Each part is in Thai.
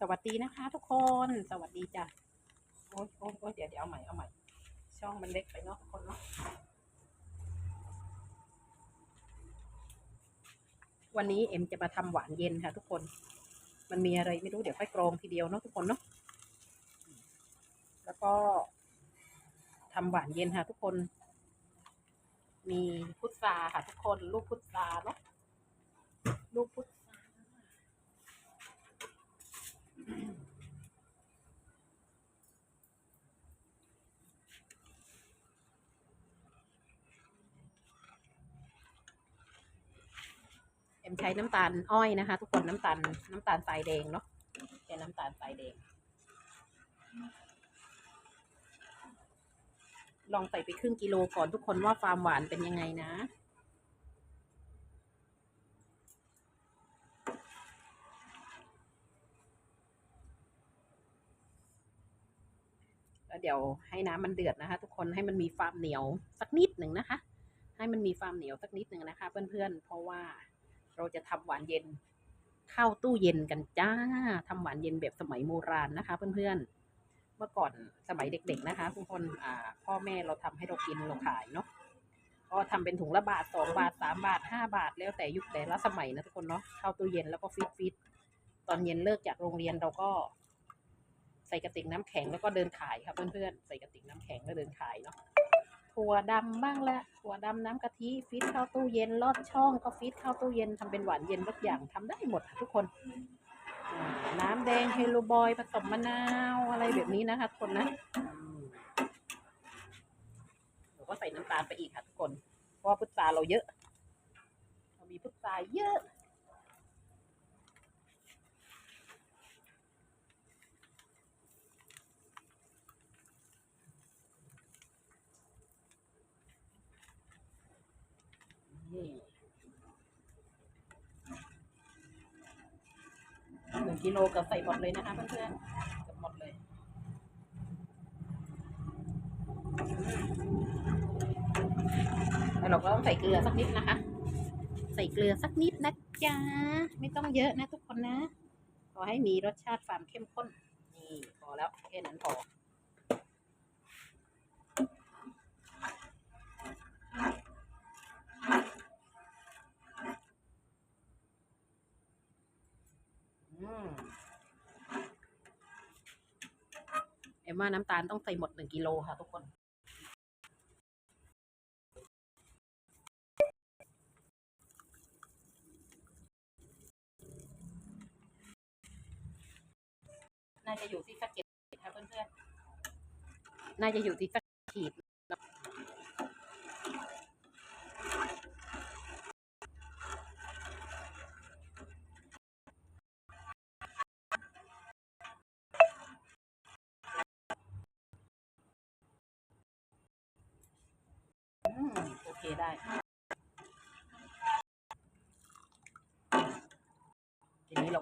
สวัสดีนะคะ ทุกคน สวัสดีจ้ะ โอ๊ยโอ๊ยโอ๊ยเดี๋ยวเดี๋ยวเอาใหม่ เอาใหม่ ช่องมันเล็กไปเนาะทุกคนเนาะ วันนี้เอ็มจะมาทำหวานเย็นค่ะ ทุกคน มันมีอะไรไม่รู้เดี๋ยวค่อยกรองทีเดียวเนาะทุกคนเนาะ แล้วก็ทำหวานเย็นค่ะ ทุกคน มีพุทราค่ะ ทุกคน ลูกพุทราเนาะ ลูกพุทรา เอ็ม ใช้น้ำตาลอ้อยนะคะ ทุกคนน้ำตาลน้ำตาลทรายแดงเนาะใช้น้ำตาลทรายแดง ลองใส่ไปครึ่งกิโลก่อนทุกคนว่าความหวานเป็นยังไงนะแล้วเดี๋ยวให้น้ำมันเดือดนะคะ ทุกคนให้มันมีความเหนียวสักนิดหนึ่งนะคะ ให้มันมีความเหนียวสักนิดหนึ่งนะคะ เพื่อนๆ เพราะว่า เราจะทำหวานเย็นเข้าตู้เย็นกันจ้าทำหวานเย็นแบบสมัยโบราณนะคะ เพื่อนๆ เมื่อก่อนสมัยเด็ก ๆนะคะทุกคนอ่าพ่อแม่เราทำให้เรากินเราขายเนาะก็ทำเป็นถุงละบาทสองบาทสามบาทห้าบาท แล้วแต่ยุคแต่ละสมัยนะทุกคนเนาะเข้าตู้เย็นแล้วก็ฟิตฟิตตอนเย็นเลิกจากโรงเรียนเราก็ ใส่กระติกน้ำแข็งแล้วก็เดินขายครับเพื่อนๆใส่กระติกน้ำแข็งแล้วเดินขายเนาะ ถั่วดำบ้างละถั่วดำน้ำกะทิฟิตเข้าตู้เย็นลอดช่องก็ฟิตเข้าตู้เย็นทำเป็นหวานเย็นทุกอย่างทำได้หมดค่ะทุกคน น้ำแดงเฮลูบอยผสมมะนาวอะไรแบบนี้นะคะทุกคนนะอืมหนูก็ใส่น้ำตาลไปอีกค่ะทุกคน เพราะว่าพุทราเราเยอะ เรามีพุทราเยอะ นี่ หนึ่งกิโลกับใส่หมดเลยนะคะเพื่อนๆหมดเลยแล้วเราก็ต้องใส่เกลือสักนิดนะคะ ใส่เกลือสักนิดนะจ๊ะไม่ต้องเยอะนะทุกคนนะขอให้มีรสชาติความเข้มข้นนี่พอแล้วแค่นั้นพอ ว่าน้ำตาลต้องใส่หมดหนึ่งกิโลค่ะทุกคนน่าจะอยู่ที่สักเจ็ดค่ะเพื่อนๆ น่าจะอยู่ที่สักขีด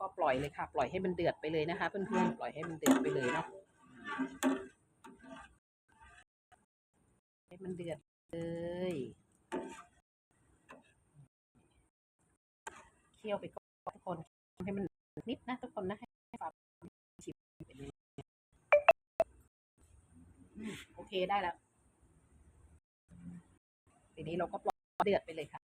ก็ปล่อยเลยค่ะ ปล่อยให้มันเดือดไปเลยนะคะ เพื่อนๆปล่อยให้มันเดือดไปเลยเนาะให้มันเดือดเลยเคี่ยวไปก่อนทุกคนให้มันนิดนะทุกคนนะให้ความชิมเป็นยังไงอืมโอเคได้แล้วทีนี้เราก็ปล่อยเดือดไปเลยค่ะ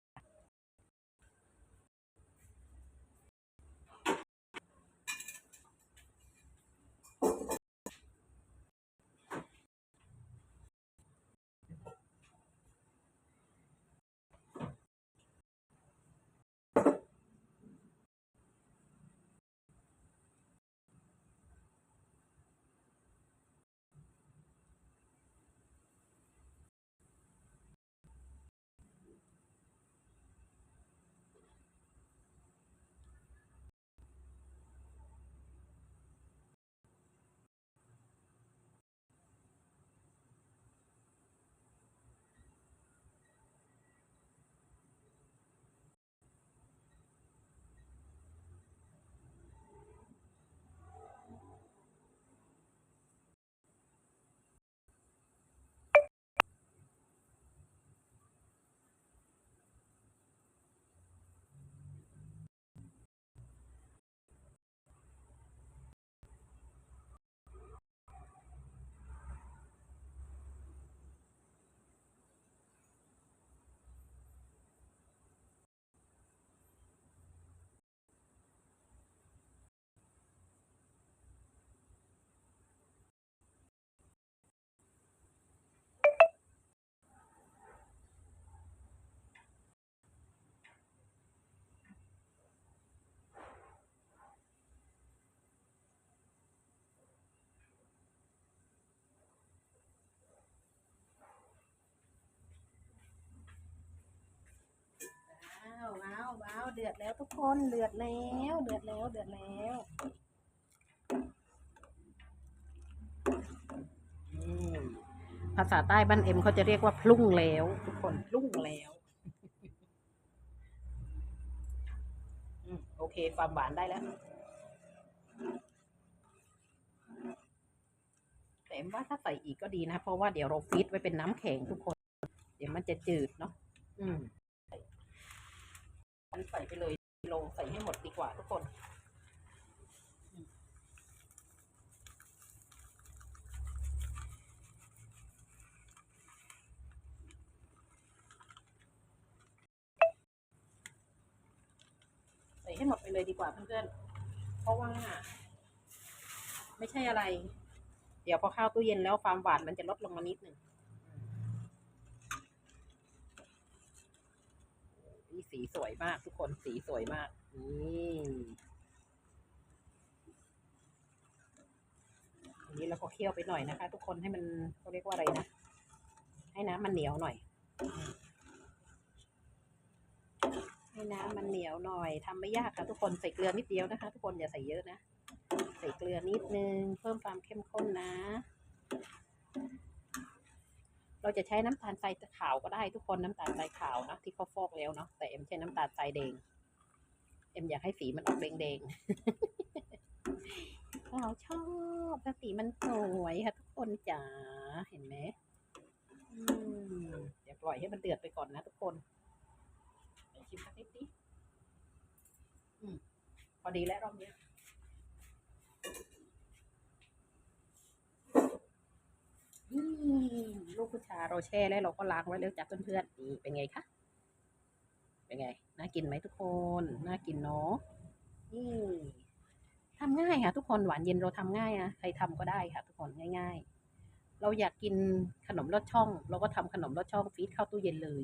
วว้าวว้าวเดือดแล้วทุกคนเดือดแล้วเดือดแล้วเดือดแล้วภาษาใต้บ้านเอ็มเขาจะเรียกว่าพลุ่งแล้ว ทุกคนพลุ่งแล้วโอเค ความหวานได้แล้วแต่เอ็มว่าถ้าใส่อีกก็ดีนะ เพราะว่าเดี๋ยวเราฟีดไว้เป็นน้ำแข็งทุกคน เดี๋ยวมันจะจืดเนาะอืม นใส่ไปเลยโลใส่ให้หมดดีกว่าทุกคนใส่ให้หมดไปเลยดีกว่าเพื่อนๆ เพราะว่าไม่ใช่อะไร เดี๋ยวพอข้าวตู้เย็นแล้วความหวานมันจะลดลงมานิดหนึ่ง สีสวยมาก ทุกคนสีสวยมากนี่อันนี้เราก็เคี่ยวไปหน่อยนะคะ ทุกคนให้มันเขาเรียกว่าอะไรนะ ให้น้ำมันเหนียวหน่อย ให้น้ำมันเหนียวหน่อยทำไม่ยากค่ะทุกคนใส่เกลือนิดเดียวนะคะ ทุกคนอย่าใส่เยอะนะ ใส่เกลือนิดนึงเพิ่มความเข้มข้นนะ เราจะใช้น้ำตาลทรายขาวก็ได้ทุกคนน้ำตาลทรายขาวนะที่เขาฟอกแล้วเนาะแต่เอ็มใช้น้ำตาลทรายแดงเอ็มอยากให้สีมันออกแดงๆเราชอบสีมันสวยค่ะทุกคนจ๋าเห็นไหมอืมเดี๋ยวปล่อยให้มันเดือดไปก่อนนะทุกคนชิมสักนิดดิพอดีแล้วรอบเนี้ย อืม ลูกพุชาเราแช่แล้วเราก็ล้างไว้แล้วจ้ะเพื่อนๆนี่เป็นไงคะเป็นไงน่ากินไหมทุกคนน่ากินเนาะนี่ทำง่ายค่ะทุกคนหวานเย็นเราทำง่ายนะใครทำก็ได้ค่ะ ทุกคนง่าย ๆ เราอยากกินขนมรสช่อง เราก็ทำขนมรสช่องฟีดเข้าตู้เย็นเลย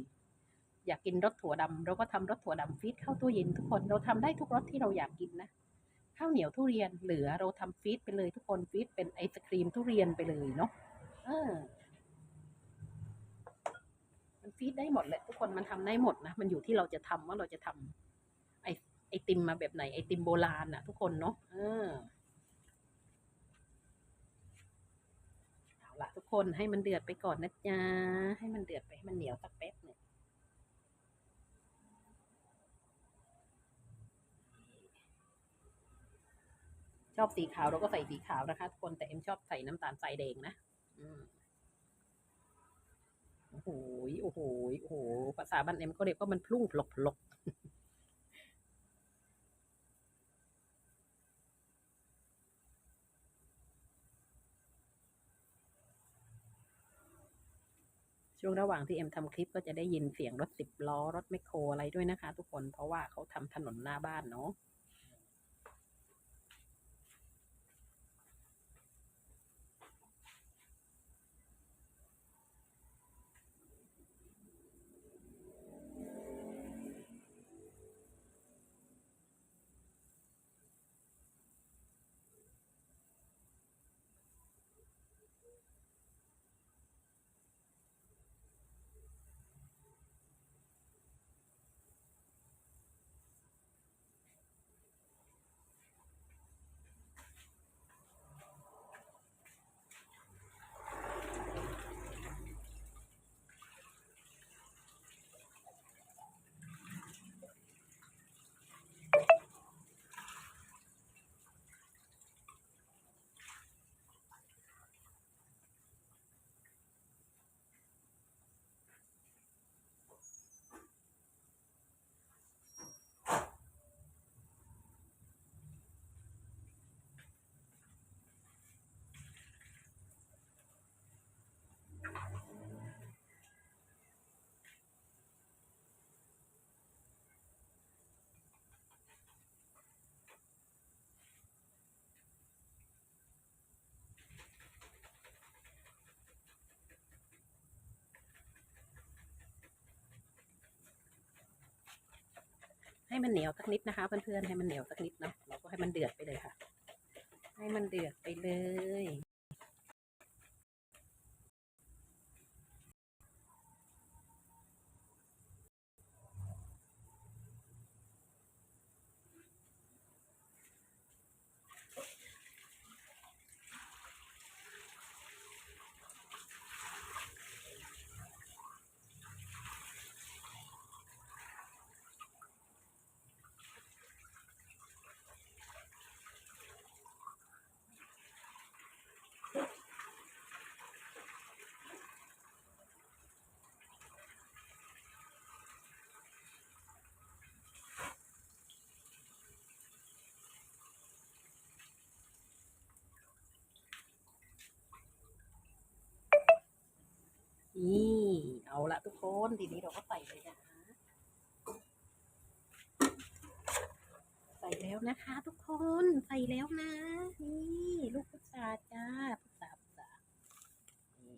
อยากกินรสถั่วดำเราก็ทำรสถั่วดำฟีดเข้าตู้เย็นทุกคนเราทำได้ทุกรสที่เราอยากกินนะข้าวเหนียวทุเรียนเหลือเราทำฟีดไปเลยทุกคนฟีดเป็นไอศครีมทุเรียนไปเลยเนาะ ออมันฟีดได้หมดแหละทุกคนมันทำได้หมดนะ มันอยู่ที่เราจะทำว่าเราจะทำไอไอติมมาแบบไหนไอติมโบราณน่ะทุกคนเนาะเออเอาละทุกคนให้มันเดือดไปก่อนนะจ๊ะให้มันเดือดไปให้มันเหนียวสักแป๊บหนึ่งชอบสีขาวเราก็ใส่สีขาวนะคะทุกคนแต่เอ็มชอบใส่น้ำตาลทรายแดงนะ โอ้โหโอ้โหโอ้โหภาษาบ้านเอ็มก็เรียกว่ามันพลุ่งพลกพลกช่วงระหว่างที่เอ็มทำคลิปก็จะได้ยินเสียงรถสิบล้อ รถแมคโครอะไรด้วยนะคะทุกคนเพราะว่าเขาทำถนนหน้าบ้านเนาะ ให้มันเหนียวสักนิดนะคะเพื่อนๆให้มันเหนียวสักนิดเนาะเราก็ให้มันเดือดไปเลยค่ะ ให้มันเดือดไปเลย นี่เอาละทุกคนทีนี้เราก็ใส่เลยนะใส่แล้วนะคะ ทุกคนใส่แล้วนะ นี่ ลูกพุทราจ้าพุทราพุทรานี่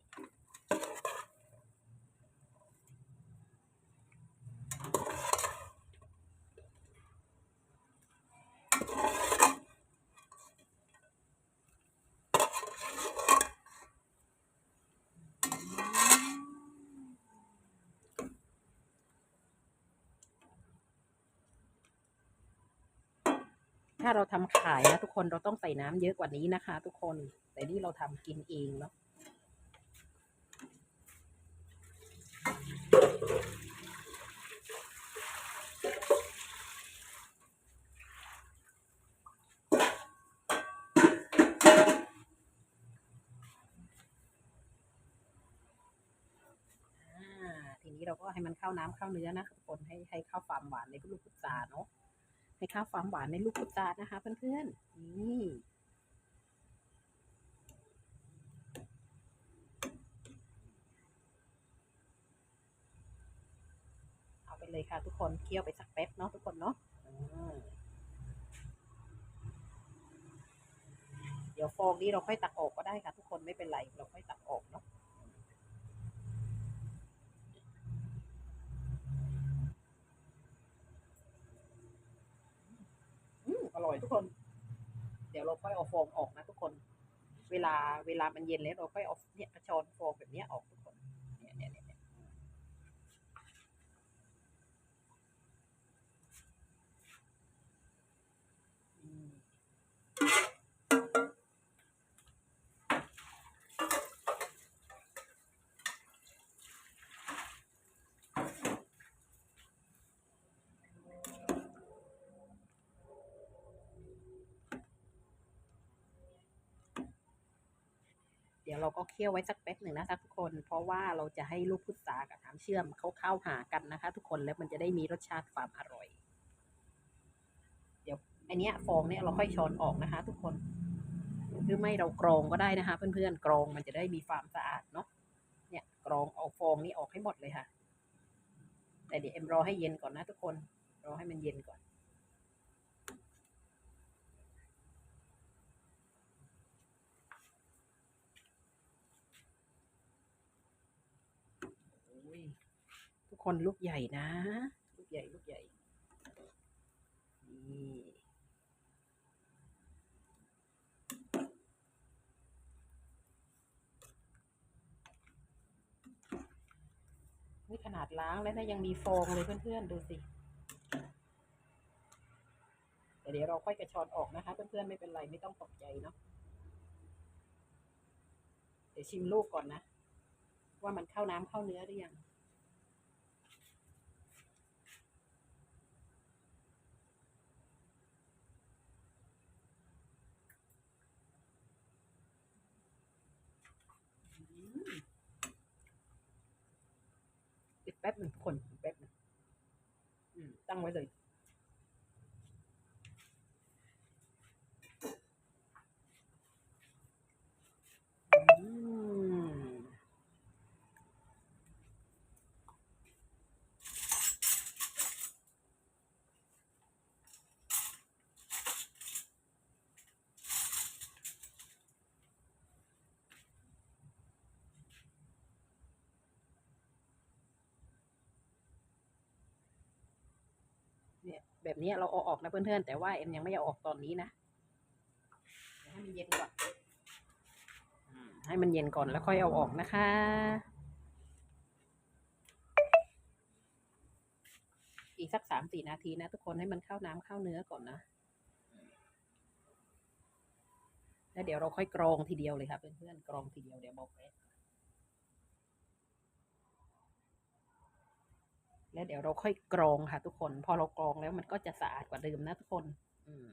ถ้าเราทำขายนะทุกคนเราต้องใส่น้ำเยอะกว่านี้นะคะ ทุกคน แต่นี่เราทำกินเองเนาะทีนี้เราก็ให้มันเข้าน้ำเข้าเนื้อนะทุกคนให้ให้เข้าความหวานในลูกพุทราเนาะ ให้ข้าความหวานในลูกพุทรานะคะ เพื่อนๆ นี่เอาไปเลยค่ะทุกคนเคี่ยวไปสักแป๊บเนาะทุกคนเนาะเดี๋ยวฟองนี้เราค่อยตักออกก็ได้ค่ะ ทุกคนไม่เป็นไร เราค่อยตักออกเนาะ อร่อยทุกคน เดี๋ยวเราค่อยเอาฟองออกนะทุกคน เวลาเวลามันเย็นแล้วเราค่อยเอาเนี่ยช้อนฟองแบบนี้ออกทุกคน เดี๋ยวเคี่ยวไว้สักแป๊บหนึ่งนะคะทุกคน เพราะว่าเราจะให้ลูกพุทรากับน้ำเชื่อมเขาเข้าหากันนะคะ ทุกคนแล้วมันจะได้มีรสชาติความอร่อย เดี๋ยวอันเนี้ยฟองเนี่ยเราค่อยช้อนออกนะคะ ทุกคน หรือไม่เรากรองก็ได้นะคะ เพื่อนๆกรองมันจะได้มีความสะอาดเนาะเนี่ยกรองเอาฟองนี้ออกให้หมดเลยค่ะ แต่เดี๋ยวเอ็มรอให้เย็นก่อนนะทุกคนรอให้มันเย็นก่อน โอ้ยทุก คนลูกใหญ่นะ ลูกใหญ่ลูกใหญ่นี่นี่ขนาดล้างแล้วนะยังมีฟองเลยเพื่อนๆ ดูสิแต่เดี๋ยวเราค่อยกระชอนออกนะคะ เพื่อนๆ ไม่เป็นไรไม่ต้องตกใจเนาะเดี๋ยวชิมลูกก่อนนะ ว่ามันเข้าน้ำเข้าเนื้อหรือยัง อืมอีกแป๊บหนึ่งทุกคนอีกแป๊บหนึ่งอืม ตั้งไว้เลย อืม เนี่ย แบบนี้เราเอาออกนะเพื่อนๆแต่ว่าเอ็มยังไม่เอาออกตอนนี้นะให้มันเย็นก่อนให้มันเย็นก่อนแล้วค่อยเอาออกนะคะอีกสักสามสี่นาทีนะทุกคนให้มันเข้าน้ำเข้าเนื้อก่อนนะ แล้วเดี๋ยวเราค่อยกรองทีเดียวเลยค่ะเพื่อนๆกรองทีเดียวเดี๋ยวบอกเลย แล้วเดี๋ยวเราค่อยกรองค่ะทุกคน พอเรากรองแล้วมันก็จะสะอาดกว่าเดิมนะทุกคน อืม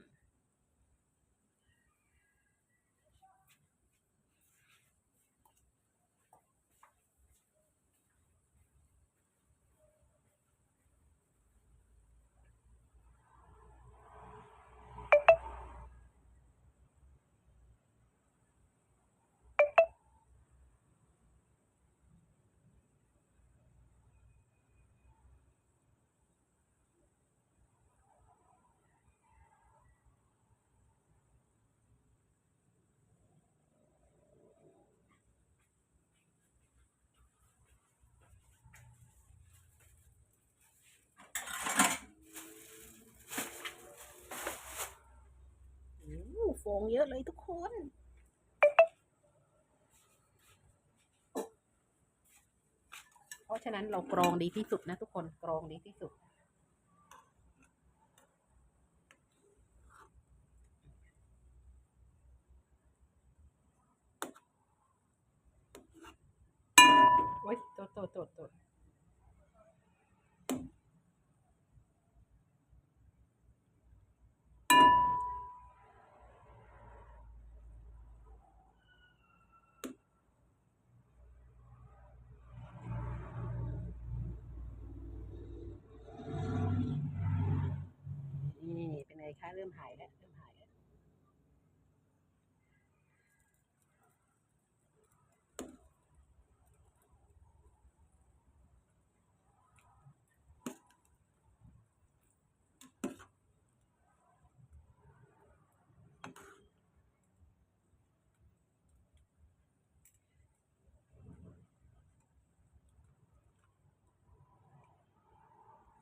ฟองเยอะเลยทุกคนเพราะฉะนั้นเรากรองดีที่สุดนะทุกคนกรองดีที่สุด โอ๊ยโตดโตดโตดโตดนี่เป็นไงคะเริ่มหายแล้วเริ่มหายแล้ว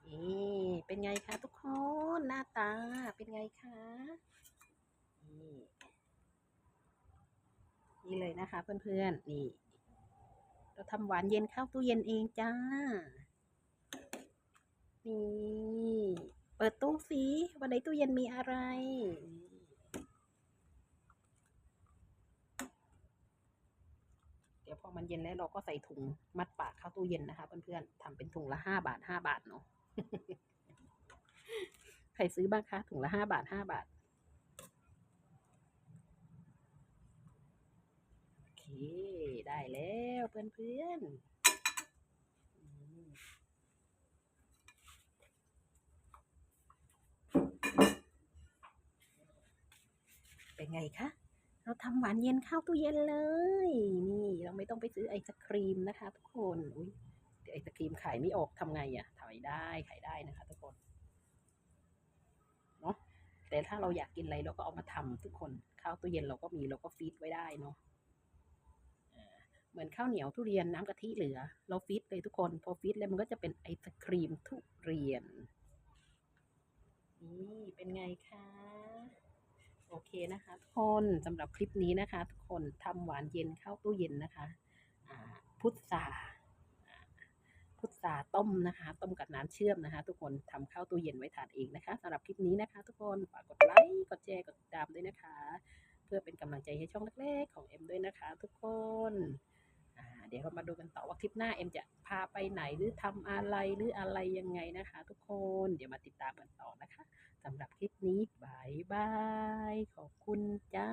นี่ เป็นไงคะทุกคนหน้าตาเป็นไงคะนี่นี่เลยนะคะ เพื่อนๆ นี่ เราทำหวานเย็นเข้าตู้เย็นเองจ้า นี่ เปิดตู้สิวันไหนตู้เย็นมีอะไรเดี๋ยวพอมันเย็นแล้วเราก็ใส่ถุงมัดปากเข้าตู้เย็นนะคะ เพื่อนๆทำเป็นถุงละห้าบาทห้าบาทเนาะ ใครซื้อบ้างคะถุงละห้าบาทห้าบาท โอเค ได้แล้วเพื่อนๆเป็นไงคะ เราทำหวานเย็นข้าวตู้เย็นเลย นี่เราไม่ต้องไปซื้อไอศครีมนะคะ ทุกคน อุ้ยไอศครีมขายไม่ออกทำไงอะ่ะขายได้ขายได้นะคะ ทุกคน แต่ถ้าเราอยากกินอะไรเราก็เอามาทำทุกคนข้าวตู้เย็นเราก็มีเราก็ฟรีซไว้ได้เนาะเหมือนข้าวเหนียวทุเรียนน้ำกะทิเหลือ เราฟรีซเลยทุกคนพอฟรีซแล้วมันก็จะเป็นไอศครีมทุเรียนนี่เป็นไงคะโอเคนะคะทุกคนสำหรับคลิปนี้นะคะ ทุกคนทำหวานเย็นเข้าตู้เย็นนะคะ พุทรา พุทราต้มนะคะ ต้มกับน้ำเชื่อมนะคะ ทุกคนทำข้าวตู้เย็นไว้ทานเองนะคะสำหรับคลิปนี้นะคะ ทุกคนฝากกดไลค์กดแชร์กดติดตามด้วยนะคะ เพื่อเป็นกำลังใจให้ช่องเล็กๆของเอ็มด้วยนะคะ ทุกคนเดี๋ยวเรามาดูกันต่อว่าคลิปหน้าเอ็มจะพาไปไหนหรือทำอะไรหรืออะไรยังไงนะคะ ทุกคนเดี๋ยวมาติดตามกันต่อนะคะสำหรับคลิปนี้บายบายขอบคุณจ้า